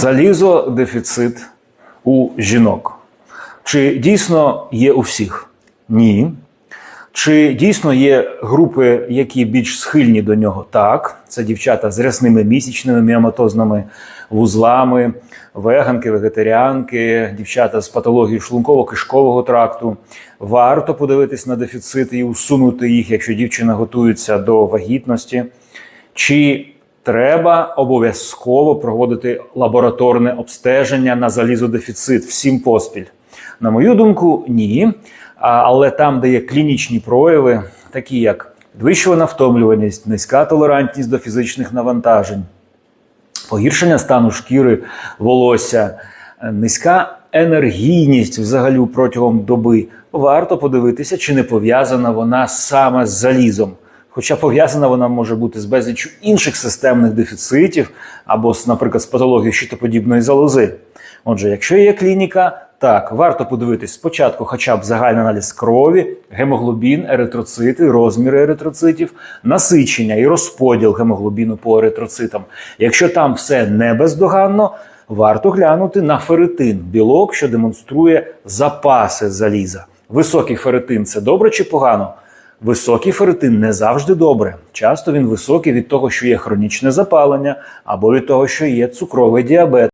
Залізодефіцит у жінок. Чи дійсно є у всіх? Ні. Чи дійсно є групи, які більш схильні до нього? Так. Це дівчата з рясними місячними міоматозними вузлами, веганки, вегетаріанки, дівчата з патологією шлунково-кишкового тракту. Варто подивитись на дефіцити і усунути їх, якщо дівчина готується до вагітності. Чи треба обов'язково проводити лабораторне обстеження на залізодефіцит всім поспіль? На мою думку, ні. Але там, де є клінічні прояви, такі як підвищувана втомлюваність, низька толерантність до фізичних навантажень, погіршення стану шкіри, волосся, низька енергійність взагалі протягом доби, варто подивитися, чи не пов'язана вона саме з залізом. Хоча пов'язана вона може бути з безліччю інших системних дефіцитів або, наприклад, з патологією щитоподібної залози. Отже, якщо є клініка, так, варто подивитись спочатку хоча б загальний аналіз крові, гемоглобін, еритроцити, розміри еритроцитів, насичення і розподіл гемоглобіну по еритроцитам. Якщо там все не бездоганно, варто глянути на ферритин, білок, що демонструє запаси заліза. Високий ферритин це добре чи погано? Високий ферритин не завжди добре. Часто він високий від того, що є хронічне запалення, або від того, що є цукровий діабет.